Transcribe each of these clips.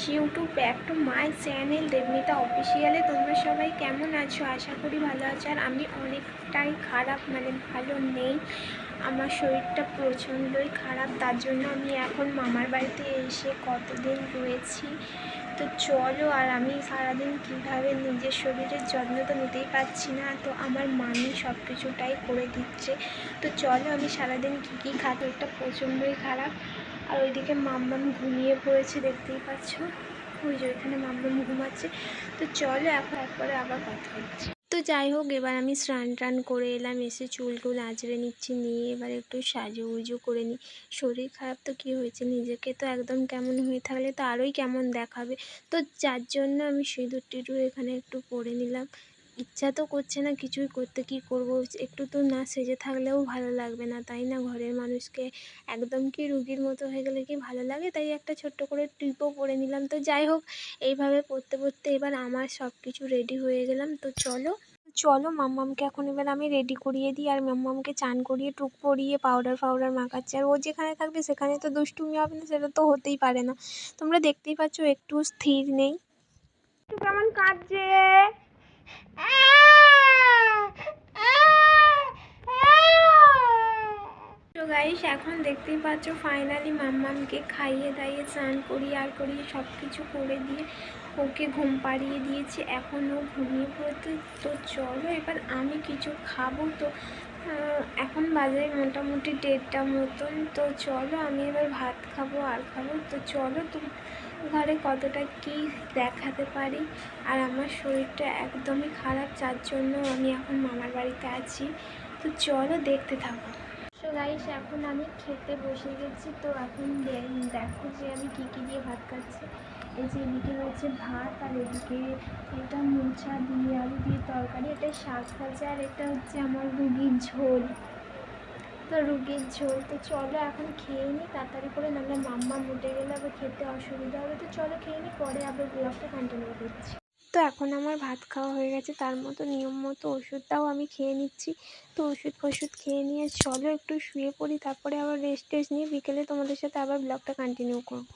Guys YouTube back to my channel Debmita অফিসিয়ালে তোমরা সবাই কেমন আছো? আশা করি ভালো আছো। আর আমি অনেকটাই খারাপ মানে ভালো নেই। আমার শরীরটা প্রচণ্ডই খারাপ, তার জন্য আমি এখন মামার বাড়িতে এসে কতদিন রয়েছি? তো চলো, আর আমি সারাদিন কীভাবে নিজের শরীরের যত্ন তো নিতেই পারছি না। তো আমার মামি সব কিছুটাই করে দিচ্ছে। তো চলো, আমি সারাদিন কী কী একটা প্রচণ্ডই খারাপ। আর ওইদিকে মাম্মাম ঘুমিয়ে পড়েছে, দেখতেই পাচ্ছ। ওই যে ওইখানে মাম্মাম ঘুমাচ্ছে। তো চলো এখন একবারে আবার কথা হচ্ছে। তো যাই হোক, এবার আমি স্নান টান করে এলাম, এসে চুল টুল আঁচড়ে নিচ্ছি, নিয়ে এবার একটু সাজু উজু করে নিই। শরীর খারাপ তো কী হয়েছে? নিজেকে তো একদম কেমন হয়ে থাকলে তো আরোই কেমন দেখাবে। তো যার জন্য আমি সিঁদুর টিঁদুর এখানে একটু পরে নিলাম। ইচ্ছা তো করছে না কিছুই করতে, কি করব? একটু তো না সেজে থাকলেও ভালো লাগবে না, তাই না? ঘরের মানুষকে একদম কি রুগীর মতো হয়ে গেলে কি ভালো লাগে? তাই একটা ছোট্ট করে টিপও পরে নিলাম। তো যাই হোক, এইভাবে পড়তে পড়তে এবার আমার সব কিছু রেডি হয়ে গেলাম। তো চলো চলো মাম্মামকে এখন এবার আমি রেডি করিয়ে দিই আর মাম্মামকে চান করিয়ে টুক পরিয়ে পাউডার ফাউডার মাখাচ্ছি। আর ও যেখানে থাকবে সেখানে তো দুষ্টুমি হবে না, সেটা তো হতেই পারে না। তোমরা দেখতেই পাচ্ছ, একটু স্থির নেই। কেমন কাঁদছে তো গাইস এখন দেখতেই পাচ্ছ ফাইনালি মাম্মামকে খাইয়ে দাইয়ে স্নান করিয়ে আর করিয়ে সব কিছু করে দিয়ে ওকে ঘুম পাড়িয়ে দিয়েছি। এখন ও ঘুমিয়ে পড়তে তো চলো এবার আমি কিছু খাব। তো এখন বাজে মোটামুটি দেড়টা মতন। তো চলো আমি এবার ভাত খাব, আর খাব। তো চলো তো, ঘরে কতটা কি দেখাতে পারি। আর আমার শরীরটা একদমই খারাপ, যার জন্য আমি এখন মামার বাড়িতে আছি। তো চলো দেখতে থাকো। গাইস এখন আমি খেতে বসে গেছি, তো এখন দেখো যে আমি কী কী দিয়ে ভাত খাচ্ছি। এই যে এদিকে রয়েছে ভাত আর এদিকে এটা মোচা দিয়ে, আলু দিয়ে তরকারি, এটা শাক ভাজা আর এটা হচ্ছে আমার রুগীর ঝোল। তো রুগীর ঝোল, তো চলো এখন খেয়ে নিই তাড়াতাড়ি করে নাহলে মাম্মা উঠে গেলে আবার খেতে অসুবিধা হবে। তো চলো খেয়ে নিই পরে আবার ব্লগটা কন্টিনিউ করছি। তো এখন আমার ভাত খাওয়া হয়ে গেছে। তার মতো নিয়ম মতো ওষুধটাও আমি খেয়ে নিচ্ছি। তো ওষুধ ফষুধ খেয়ে নিয়ে চলো একটু শুয়ে পড়ি, তারপরে আবার রেস্ট টেস্ট নিয়ে বিকেলে তোমাদের সাথে আবার ব্লগটা কন্টিনিউ করব।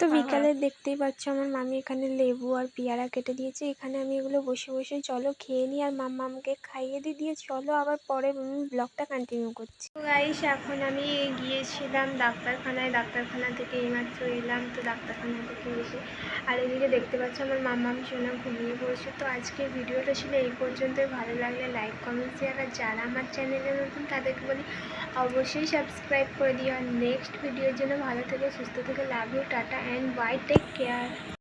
তো বিকালে দেখতেই পাচ্ছ আমার মামি এখানে লেবু আর পেয়ারা কেটে দিয়েছে। এখানে আমি এগুলো বসে বসে চলো খেয়ে নিই আর মাম্মামকে খাইয়ে দিয়ে দিয়ে চলো আবার পরে ব্লগটা কন্টিনিউ করছি। তো গাইস এখন আমি গিয়েছিলাম ডাক্তারখানায়। ডাক্তারখানা থেকে এইমাত্র এলাম তো ডাক্তারখানা থেকে এসে। আর এদিকে দেখতে পাচ্ছ আমার মাম্মাম সোনা ঘুমিয়ে পড়েছে। তো আজকের ভিডিওটা ছিল এই পর্যন্তই। ভালো লাগলে লাইক কমেন্ট শেয়ার আর যারা আমার চ্যানেলে নতুন তাদেরকে বলি অবশ্যই সাবস্ক্রাইব করে দিও। আর নেক্সট ভিডিওর জন্য ভালো থেকে সুস্থ থেকে love you tata. Tata and bye take care